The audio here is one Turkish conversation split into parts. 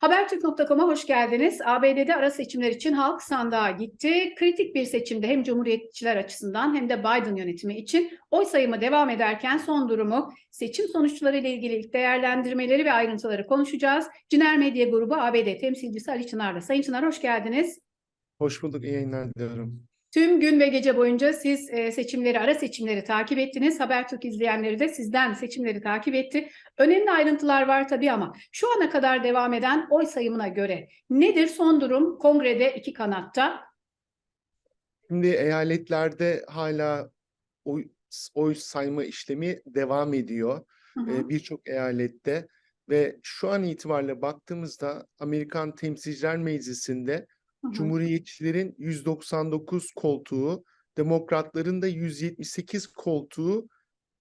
Habertürk.com'a hoş geldiniz. ABD'de ara seçimler için halk sandığa gitti. Kritik bir seçimde hem Cumhuriyetçiler açısından hem de Biden yönetimi için oy sayımı devam ederken son durumu, seçim sonuçları ile ilgili ilk değerlendirmeleri ve ayrıntıları konuşacağız. Ciner Medya Grubu ABD temsilcisi Ali Çınar'la. Sayın Çınar hoş geldiniz. Hoş bulduk, iyi yayınlar diliyorum. Tüm gün ve gece boyunca siz e, seçimleri, ara seçimleri takip ettiniz. Habertürk izleyenleri de sizden seçimleri takip etti. Önemli ayrıntılar var tabii ama şu ana kadar devam eden oy sayımına göre nedir son durum kongrede iki kanatta? Şimdi eyaletlerde hala oy, oy sayma işlemi devam ediyor. Ee, Birçok eyalette ve şu an itibariyle baktığımızda Amerikan Temsilciler Meclisi'nde Hı hı. Cumhuriyetçilerin 199 koltuğu, Demokratların da 178 koltuğu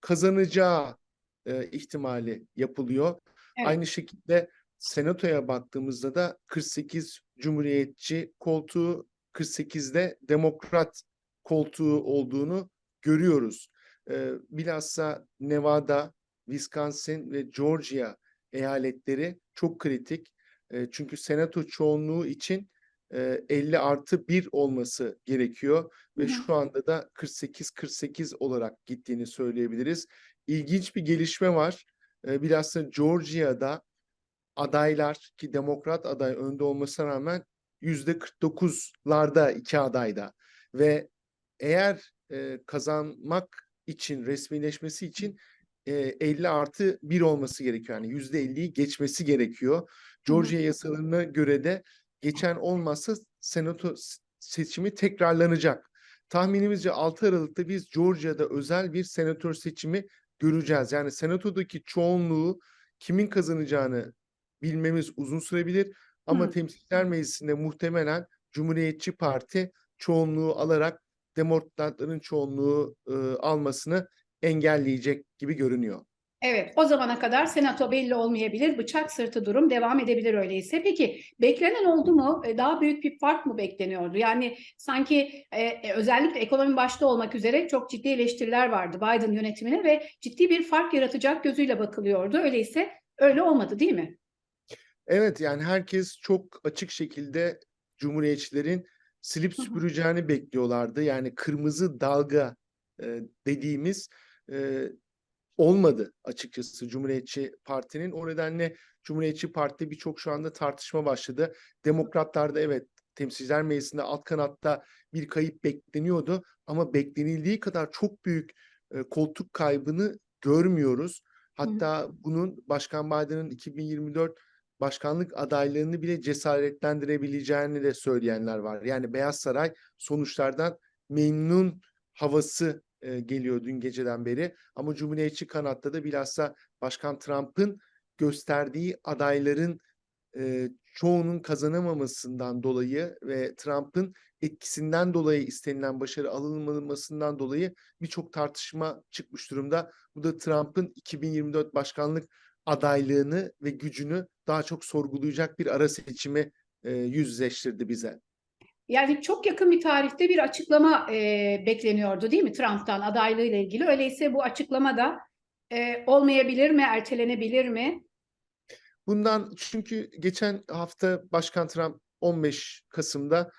kazanacağı e, ihtimali yapılıyor. Evet. Aynı şekilde Senato'ya baktığımızda da 48 Cumhuriyetçi koltuğu, 48'de Demokrat koltuğu olduğunu görüyoruz. Ee, bilhassa Nevada, Wisconsin ve Georgia eyaletleri çok kritik. Ee, çünkü Senato çoğunluğu için e, 50 artı 1 olması gerekiyor ve Hı şu anda da 48-48 olarak gittiğini söyleyebiliriz. İlginç bir gelişme var. Ee, bilhassa Georgia'da adaylar ki demokrat aday önde olmasına rağmen yüzde 49'larda iki adayda ve eğer e, kazanmak için resmileşmesi için e, 50 artı 1 olması gerekiyor. Yani yüzde 50'yi geçmesi gerekiyor. Georgia yasalarına göre de geçen olmazsa senato seçimi tekrarlanacak. Tahminimizce 6 Aralık'ta biz Georgia'da özel bir senatör seçimi göreceğiz. Yani senatodaki çoğunluğu kimin kazanacağını bilmemiz uzun sürebilir. Ama Hı. Temsilciler Meclisi'nde muhtemelen Cumhuriyetçi Parti çoğunluğu alarak Demokratların çoğunluğu e, almasını engelleyecek gibi görünüyor. Evet, o zamana kadar senato belli olmayabilir. Bıçak sırtı durum devam edebilir öyleyse. Peki beklenen oldu mu? E, Daha büyük bir fark mı bekleniyordu? Yani sanki e, e, özellikle ekonomi başta olmak üzere çok ciddi eleştiriler vardı Biden yönetimine ve ciddi bir fark yaratacak gözüyle bakılıyordu. Öyleyse öyle olmadı değil mi? Evet yani herkes çok açık şekilde Cumhuriyetçilerin silip süpüreceğini bekliyorlardı. Yani kırmızı dalga e, dediğimiz e, olmadı açıkçası Cumhuriyetçi Parti'nin. O nedenle Cumhuriyetçi Parti'de birçok şu anda tartışma başladı. Demokratlarda evet Temsilciler Meclisi'nde alt kanatta bir kayıp bekleniyordu ama beklenildiği kadar çok büyük e, koltuk kaybını görmüyoruz. Hatta bunun Başkan Biden'ın 2024 başkanlık adaylığını bile cesaretlendirebileceğini de söyleyenler var. Yani Beyaz Saray sonuçlardan memnun havası e, geliyor dün geceden beri. Ama Cumhuriyetçi kanatta da bilhassa Başkan Trump'ın gösterdiği adayların e, çoğunun kazanamamasından dolayı ve Trump'ın etkisinden dolayı istenilen başarı alınmamasından dolayı birçok tartışma çıkmış durumda. Bu da Trump'ın 2024 başkanlık adaylığını ve gücünü daha çok sorgulayacak bir ara seçimi e, yüzleştirdi bize. Yani çok yakın bir tarihte bir açıklama e, bekleniyordu değil mi Trump'tan adaylığıyla ilgili? Öyleyse bu açıklama da e, olmayabilir mi, ertelenebilir mi? Bundan çünkü geçen hafta Başkan Trump 15 Kasım'da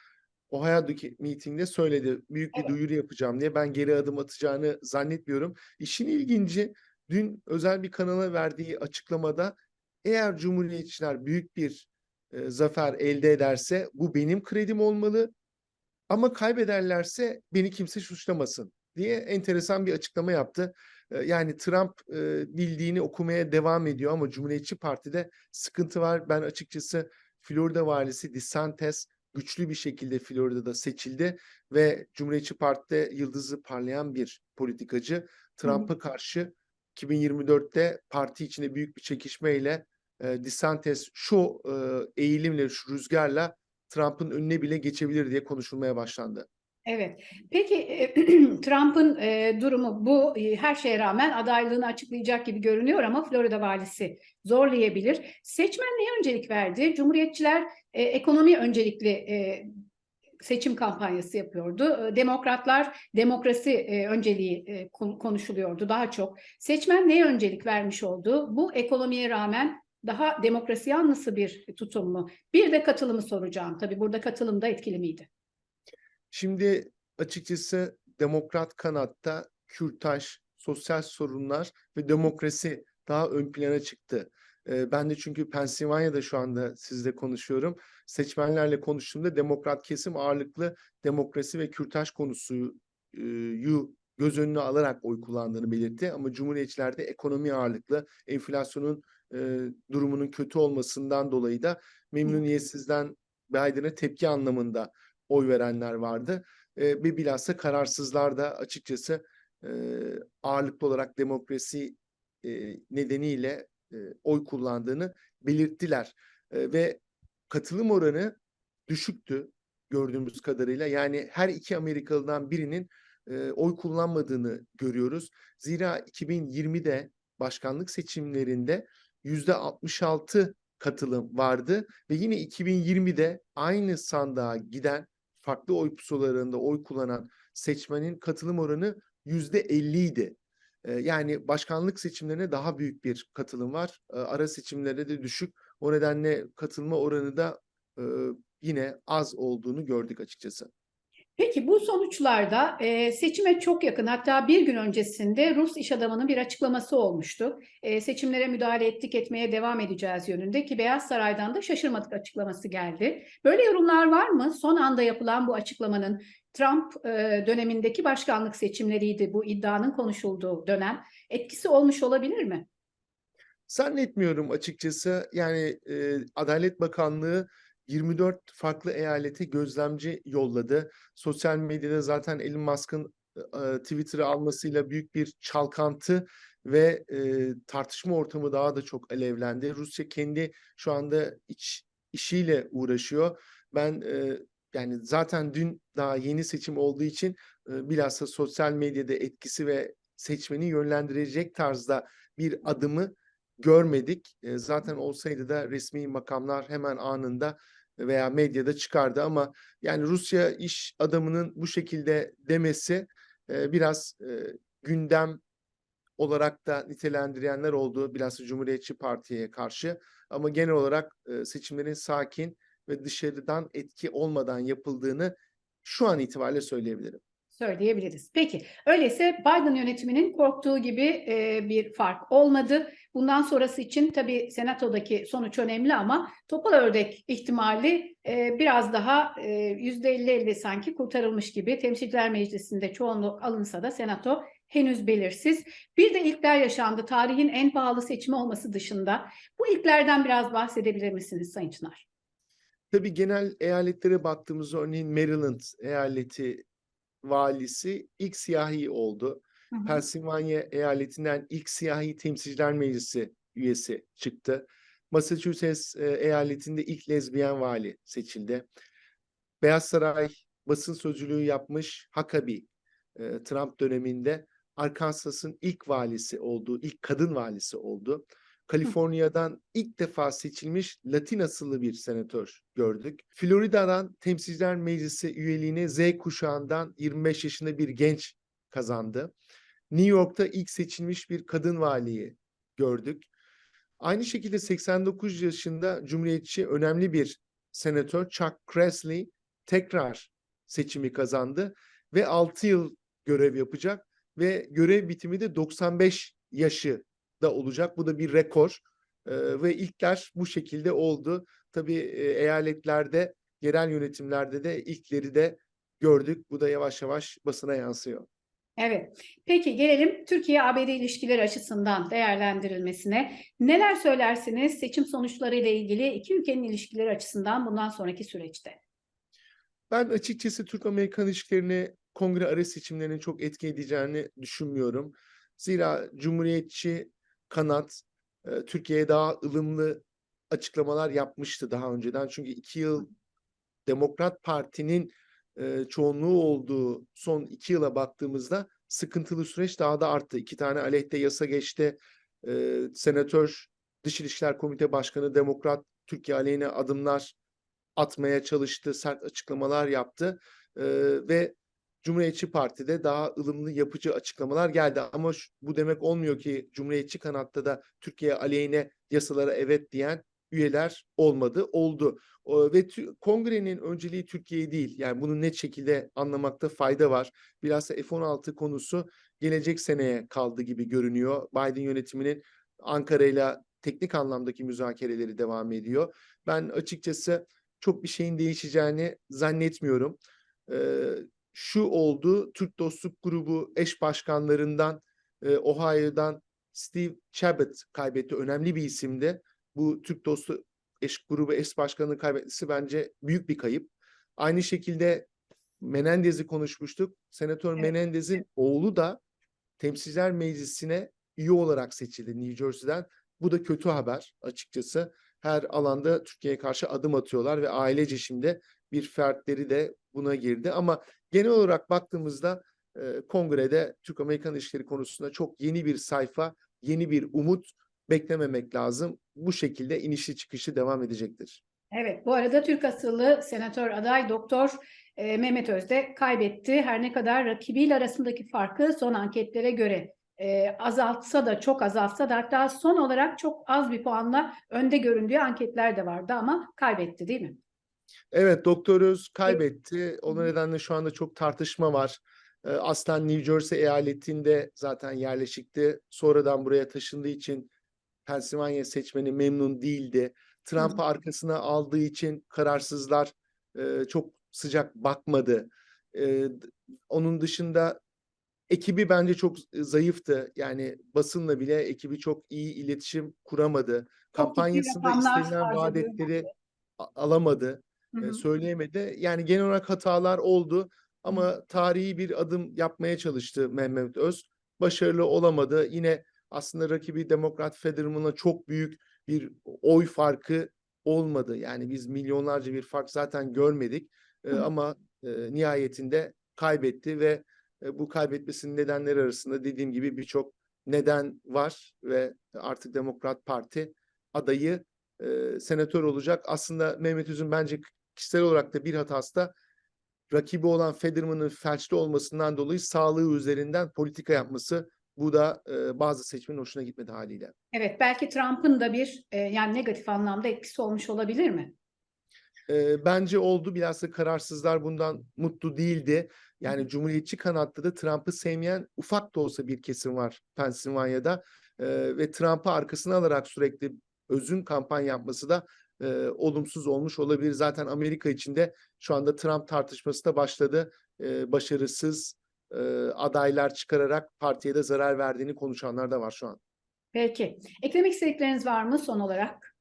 Ohio'daki mitingde söyledi. Büyük bir Evet. duyuru yapacağım diye. Ben geri adım atacağını zannetmiyorum. İşin ilginci dün özel bir kanala verdiği açıklamada eğer Cumhuriyetçiler büyük bir e, zafer elde ederse bu benim kredim olmalı. Ama kaybederlerse beni kimse suçlamasın diye enteresan bir açıklama yaptı. E, Yani Trump e, bildiğini okumaya devam ediyor ama Cumhuriyetçi Parti'de sıkıntı var. Ben açıkçası Florida valisi DeSantis güçlü bir şekilde Florida'da seçildi ve Cumhuriyetçi Parti'de yıldızı parlayan bir politikacı. Trump'a karşı 2024'te parti içinde büyük bir çekişmeyle e, DeSantis şu e, eğilimle, şu rüzgarla Trump'ın önüne bile geçebilir diye konuşulmaya başlandı. Evet. Peki e, Trump'ın e, durumu bu e, her şeye rağmen adaylığını açıklayacak gibi görünüyor ama Florida valisi zorlayabilir. Seçmen neye öncelik verdi? Cumhuriyetçiler e, ekonomi öncelikli e, seçim kampanyası yapıyordu. E, Demokratlar demokrasi e, önceliği e, kon- konuşuluyordu daha çok. Seçmen neye öncelik vermiş oldu? Bu ekonomiye rağmen daha demokrasi yanlısı bir tutum mu? Bir de katılımı soracağım. Tabii burada katılım da etkili miydi? Şimdi açıkçası demokrat kanatta kürtaj, sosyal sorunlar ve demokrasi daha ön plana çıktı. Ee, Ben de çünkü Pensilvanya'da şu anda sizle konuşuyorum. Seçmenlerle konuştuğumda demokrat kesim ağırlıklı demokrasi ve kürtaj konusuyu göz önüne alarak oy kullandığını belirtti. Ama Cumhuriyetçilerde ekonomi ağırlıklı, enflasyonun e, durumunun kötü olmasından dolayı da memnuniyetsizden Biden'a tepki anlamında oy verenler vardı. E, ve bilhassa kararsızlar da açıkçası e, ağırlıklı olarak demokrasi e, nedeniyle e, oy kullandığını belirttiler. E, ve katılım oranı düşüktü gördüğümüz kadarıyla. Yani her iki Amerikalıdan birinin e, oy kullanmadığını görüyoruz. Zira 2020'de başkanlık seçimlerinde 66 katılım vardı ve yine 2020'de aynı sandığa giden farklı oy pusularında oy kullanan seçmenin katılım oranı yüzde 50 idi. E, Yani başkanlık seçimlerine daha büyük bir katılım var. E, Ara seçimlere de düşük. O nedenle katılma oranı da e, yine az olduğunu gördük açıkçası. Peki bu sonuçlarda e, seçime çok yakın hatta bir gün öncesinde Rus iş adamının bir açıklaması olmuştu. E, seçimlere müdahale ettik etmeye devam edeceğiz yönünde ki Beyaz Saray'dan da şaşırmadık açıklaması geldi. Böyle yorumlar var mı? Son anda yapılan bu açıklamanın Trump e, dönemindeki başkanlık seçimleriydi bu iddianın konuşulduğu dönem. Etkisi olmuş olabilir mi? Zannetmiyorum açıkçası. Yani e, Adalet Bakanlığı 24 farklı eyalete gözlemci yolladı. Sosyal medyada zaten Elon Musk'ın e, Twitter'ı almasıyla büyük bir çalkantı ve e, tartışma ortamı daha da çok alevlendi. Rusya kendi şu anda iç işiyle uğraşıyor. Ben e, yani zaten dün daha yeni seçim olduğu için e, bilhassa sosyal medyada etkisi ve seçmeni yönlendirecek tarzda bir adımı görmedik. E, zaten olsaydı da resmi makamlar hemen anında veya medyada çıkardı ama yani Rusya iş adamının bu şekilde demesi e, biraz e, gündem olarak da nitelendirenler oldu bilhassa Cumhuriyetçi Parti'ye karşı ama genel olarak e, seçimlerin sakin ve dışarıdan etki olmadan yapıldığını şu an itibariyle söyleyebilirim. Söyleyebiliriz. Peki, öyleyse Biden yönetiminin korktuğu gibi e, bir fark olmadı. Bundan sonrası için tabii senatodaki sonuç önemli ama topal ördek ihtimali e, biraz daha e, %50-50 sanki kurtarılmış gibi. Temsilciler Meclisi'nde çoğunluk alınsa da senato henüz belirsiz. Bir de ilkler yaşandı. Tarihin en pahalı seçimi olması dışında. Bu ilklerden biraz bahsedebilir misiniz Sayın Çınar? Tabii genel eyaletlere baktığımızda örneğin Maryland eyaleti valisi ilk siyahi oldu. Hı hı. Pensilvanya eyaletinden ilk siyahi temsilciler meclisi üyesi çıktı. Massachusetts e, eyaletinde ilk lezbiyen vali seçildi. Beyaz Saray basın sözcülüğü yapmış Huckabee e, Trump döneminde Arkansas'ın ilk valisi oldu, ilk kadın valisi oldu. Kaliforniya'dan ilk defa seçilmiş Latin asıllı bir senatör gördük. Florida'dan Temsilciler Meclisi üyeliğine Z kuşağından 25 yaşında bir genç kazandı. New York'ta ilk seçilmiş bir kadın valiyi gördük. Aynı şekilde 89 yaşında Cumhuriyetçi önemli bir senatör Chuck Grassley tekrar seçimi kazandı ve 6 yıl görev yapacak ve görev bitimi de 95 yaşı da olacak. Bu da bir rekor Ee, ve ilkler bu şekilde oldu. Tabii e, eyaletlerde, yerel yönetimlerde de ilkleri de gördük. Bu da yavaş yavaş basına yansıyor. Evet. Peki gelelim Türkiye-ABD ilişkileri açısından değerlendirilmesine. Neler söylersiniz seçim sonuçları ile ilgili iki ülkenin ilişkileri açısından bundan sonraki süreçte? Ben açıkçası Türk-Amerikan ilişkilerini kongre ara seçimlerinin çok etki edeceğini düşünmüyorum. Zira Cumhuriyetçi kanat e, Türkiye'ye daha ılımlı açıklamalar yapmıştı daha önceden. Çünkü iki yıl Demokrat Parti'nin e, çoğunluğu olduğu son iki yıla baktığımızda sıkıntılı süreç daha da arttı. İki tane aleyhte yasa geçti. E, Senatör Dış İlişkiler Komite Başkanı Demokrat Türkiye aleyhine adımlar atmaya çalıştı, sert açıklamalar yaptı. E, ve Cumhuriyetçi Parti'de daha ılımlı yapıcı açıklamalar geldi. Ama şu- bu demek olmuyor ki Cumhuriyetçi kanatta da Türkiye aleyhine yasalara evet diyen üyeler olmadı, oldu. Ve kongrenin önceliği Türkiye değil. Yani bunu net şekilde anlamakta fayda var. Bilhassa F-16 konusu gelecek seneye kaldı gibi görünüyor. Biden yönetiminin Ankara'yla teknik anlamdaki müzakereleri devam ediyor. Ben açıkçası çok bir şeyin değişeceğini zannetmiyorum. Ee, şu oldu, Türk Dostluk Grubu eş başkanlarından e, Ohio'dan Steve Chabot kaybetti. Önemli bir isimdi. Bu Türk Dostu eş grubu eş başkanını kaybetmesi bence büyük bir kayıp. Aynı şekilde Menendez'i konuşmuştuk. Senatör Evet. Menendez'in oğlu da Temsilciler Meclisi'ne üye olarak seçildi New Jersey'den. Bu da kötü haber açıkçası. Her alanda Türkiye'ye karşı adım atıyorlar ve ailece şimdi bir fertleri de buna girdi. Ama genel olarak baktığımızda e, kongrede Türk-Amerikan ilişkileri konusunda çok yeni bir sayfa, yeni bir umut beklememek lazım. Bu şekilde inişli çıkışı devam edecektir. Evet, bu arada Türk asıllı senatör aday Doktor e, Mehmet Özde kaybetti. Her ne kadar rakibiyle arasındaki farkı son anketlere göre e, azaltsa da çok azaltsa da hatta son olarak çok az bir puanla önde göründüğü anketler de vardı ama kaybetti değil mi? Evet, Doktor Öz kaybetti. O Hı hı. nedenle şu anda çok tartışma var. Ee, Aslen New Jersey eyaletinde zaten yerleşikti. Sonradan buraya taşındığı için Pennsylvania seçmeni memnun değildi. Trump'ı arkasına aldığı için kararsızlar e, çok sıcak bakmadı. E, onun dışında ekibi bence çok zayıftı. Yani basınla bile ekibi çok iyi iletişim kuramadı. Kampanyasında istenilen vaadetleri alamadı Hı hı. söyleyemedi. Yani genel olarak hatalar oldu ama tarihi bir adım yapmaya çalıştı Mehmet Öz. Başarılı olamadı. Yine aslında rakibi Demokrat Fetterman'la çok büyük bir oy farkı olmadı. Yani biz milyonlarca bir fark zaten görmedik. E, ama e, nihayetinde kaybetti ve e, bu kaybetmesinin nedenleri arasında dediğim gibi birçok neden var ve artık Demokrat Parti adayı e, senatör olacak. Aslında Mehmet Üzüm bence kişisel olarak da bir hatası da rakibi olan Fetterman'ın felçli olmasından dolayı sağlığı üzerinden politika yapması. Bu da e, bazı seçmenin hoşuna gitmedi haliyle. Evet, belki Trump'ın da bir e, yani negatif anlamda etkisi olmuş olabilir mi? E, bence oldu. Bilhassa kararsızlar bundan mutlu değildi. Yani Cumhuriyetçi kanatta da Trump'ı sevmeyen ufak da olsa bir kesim var Pennsylvania'da. E, ve Trump'ı arkasına alarak sürekli özün kampanya yapması da e, olumsuz olmuş olabilir. Zaten Amerika içinde şu anda Trump tartışması da başladı. E, başarısız e, adaylar çıkararak partiye de zarar verdiğini konuşanlar da var şu an. Peki. Eklemek istedikleriniz var mı son olarak?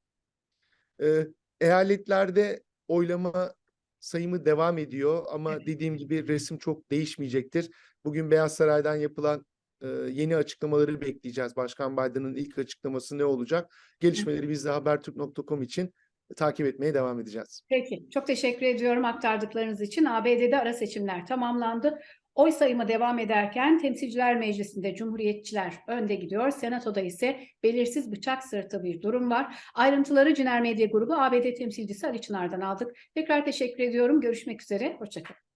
E, eyaletlerde oylama sayımı devam ediyor ama Evet. dediğim gibi resim çok değişmeyecektir. Bugün Beyaz Saray'dan yapılan e, yeni açıklamaları bekleyeceğiz. Başkan Biden'ın ilk açıklaması ne olacak? Gelişmeleri biz de habertürk.com için takip etmeye devam edeceğiz. Peki, çok teşekkür ediyorum aktardıklarınız için. ABD'de ara seçimler tamamlandı. Oy sayımı devam ederken Temsilciler Meclisi'nde Cumhuriyetçiler önde gidiyor. Senatoda ise belirsiz bıçak sırtı bir durum var. Ayrıntıları Ciner Medya Grubu ABD temsilcisi Ali Çınar'dan aldık. Tekrar teşekkür ediyorum. Görüşmek üzere. Hoşçakalın.